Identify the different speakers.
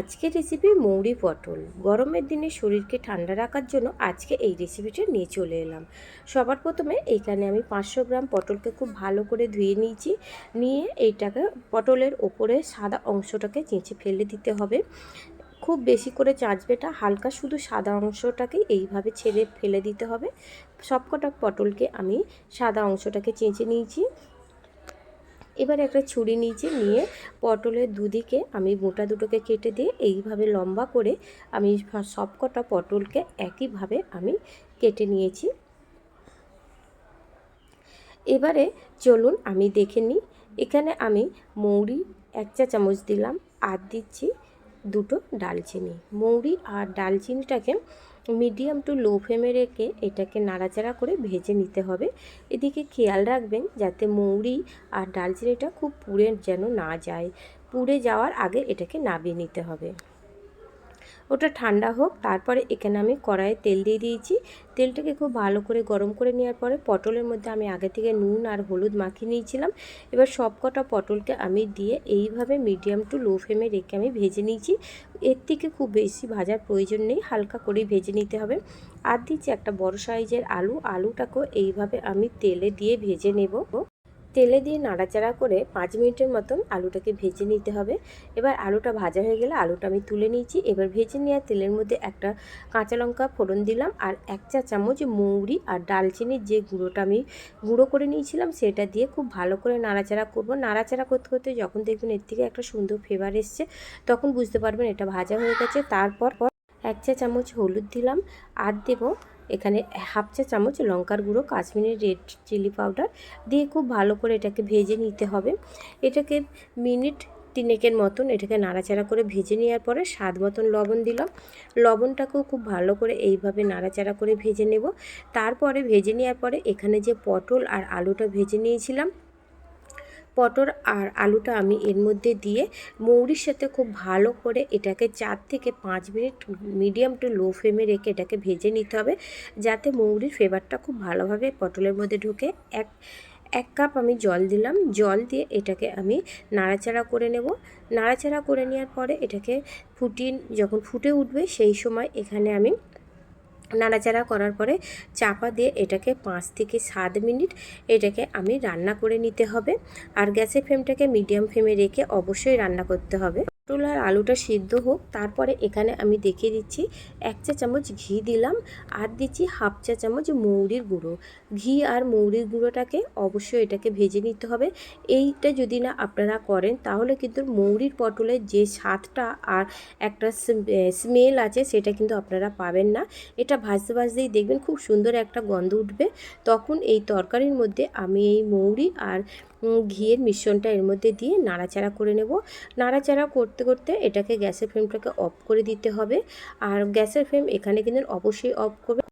Speaker 1: আজকের রেসিপি মৌরি পটল। গরমের দিনে শরীরকে ঠান্ডা রাখার জন্য আজকে এই রেসিপিটা নিয়ে চলে এলাম। সবার প্রথমে এইখানে আমি পাঁচশো গ্রাম পটলকে খুব ভালো করে ধুয়ে নিয়েছি। নিয়ে এইটাকে পটলের ওপরে সাদা অংশটাকে চেঁচে ফেলে দিতে হবে। খুব বেশি করে চাঁচবেটা হালকা শুধু সাদা অংশটাকে এইভাবে ছেড়ে ফেলে দিতে হবে। সবকটা পটলকে আমি সাদা অংশটাকে চেঁচে নিয়েছি। এবার একটা ছুরি নিয়েছি নিয়ে পটলের দুদিকে আমি গোটা দুটোকে কেটে দিয়ে এইভাবে লম্বা করে আমি সবকটা পটলকে একইভাবে আমি কেটে নিয়েছি। এবারে চলুন আমি দেখে নিই। এখানে আমি মৌরি এক চা চামচ দিলাম, আর দিচ্ছি দুটো ডালচিনি। মৌরি আর ডালচিনিটাকে মিডিয়াম টু লো ফ্লেমে রেখে এটাকে নাড়াচাড়া করে ভেজে নিতে হবে। এদিকে খেয়াল রাখবেন যাতে মৌরি আর ডালচিনিটা খুব পুড়ে যেন না যায়। পুড়ে যাওয়ার আগে এটাকে নাবিয়ে নিতে হবে। ওটা ঠান্ডা হোক, তারপরে এখানে আমি কড়াইয়ে তেল দিয়ে দিয়েছি। তেলটাকে খুব ভালো করে গরম করে নেওয়ার পরে পটলের মধ্যে আমি আগে থেকে নুন আর হলুদ মাখিয়ে নিয়েছিলাম। এবার সব কটা পটলকে আমি দিয়ে এইভাবে মিডিয়াম টু লো ফ্লেমে রেখে আমি ভেজে নিয়েছি। এর থেকে খুব বেশি ভাজার প্রয়োজন নেই, হালকা করেই ভেজে নিতে হবে। আর দিচ্ছি একটা বড় সাইজের আলু। আলুটাকেও এইভাবে আমি তেলে দিয়ে ভেজে নেব। তেলে দিয়ে নাড়াচাড়া করে পাঁচ মিনিটের মতন আলুটাকে ভেজে নিতে হবে। এবার আলুটা ভাজা হয়ে গেলে আলুটা আমি তুলে নিয়েছি। এবার ভেজে নেওয়া তেলের মধ্যে একটা কাঁচা লঙ্কা ফোড়ন দিলাম আর এক চা চামচ মৌরি আর ডালচিনির যে গুঁড়োটা আমি গুঁড়ো করে নিয়েছিলাম সেটা দিয়ে খুব ভালো করে নাড়াচাড়া করব। নাড়াচাড়া করতে করতে যখন দেখবেন এর থেকে একটা সুন্দর ফ্লেভার এসছে, তখন বুঝতে পারবেন এটা ভাজা হয়ে গেছে। তারপর এক চা চামচ হলুদ দিলাম। আর দেবো এখানে হাফ চা চামচ লঙ্কার গুঁড়ো, কাশ্মীরি রেড চিলি পাউডার দিয়ে খুব ভালো করে এটাকে ভেজে নিতে হবে। এটাকে মিনিট তিনেকের মতন এটাকে নাড়াচাড়া করে ভেজে নেওয়ার পরে স্বাদ মতন লবণ দিলাম। লবণটাকেও খুব ভালো করে এইভাবে নাড়াচাড়া করে ভেজে নেব। তারপরে ভেজে নেওয়ার পরে এখানে যে পটল আর আলুটা ভেজে নিয়েছিলাম পটল আর আলুটা আমি এর মধ্যে দিয়ে মৌরির সাথে খুব ভালো করে এটাকে চার থেকে পাঁচ মিনিট মিডিয়াম টু লো ফ্লেমে রেখে এটাকে ভেজে নিতে হবে, যাতে মৌরির ফ্লেভারটা খুব ভালোভাবে পটলের মধ্যে ঢুকে। এক এক কাপ আমি জল দিলাম, জল দিয়ে এটাকে আমি নাড়াচাড়া করে নেব। নাড়াচাড়া করে নেওয়ার পরে এটাকে ফুটিয়ে, যখন ফুটে উঠবে সেই সময় এখানে আমি নাড়াচাড়া করার পরে চাপা দিয়ে এটাকে পাঁচ থেকে সাত মিনিট এটাকে আমি রান্না করে নিতে হবে। আর গ্যাসের ফ্লেমটাকে মিডিয়াম ফ্লেমে রেখে অবশ্যই রান্না করতে হবে। পটল আর আলুটা সিদ্ধ হোক, তারপরে এখানে আমি দেখিয়ে দিচ্ছি এক চা চামচ ঘি দিলাম আর দিচ্ছি হাফ চা চামচ মৌরির গুঁড়ো। ঘি আর মৌরির গুঁড়োটাকে অবশ্যই এটাকে ভেজে নিতে হবে। এইটা যদি না আপনারা করেন, তাহলে কিন্তু মৌরির পটলের যে স্বাদটা আর একটা স্মেল আছে, সেটা কিন্তু আপনারা পাবেন না। এটা ভাজতে ভাজতেই দেখবেন খুব সুন্দর একটা গন্ধ উঠবে। তখন এই তরকারির মধ্যে আমি এই মৌরি আর ঘিয়ের মিশ্রণটা এর মধ্যে দিয়ে নাড়াচাড়া করে নেব। নাড়াচাড়া করতে করতে করতে এটাকে গ্যাসের ফ্লেমটাকে অফ করে দিতে হবে। আর গ্যাসের ফ্লেম এখানে কিন্তু অবশ্যই অফ করবে।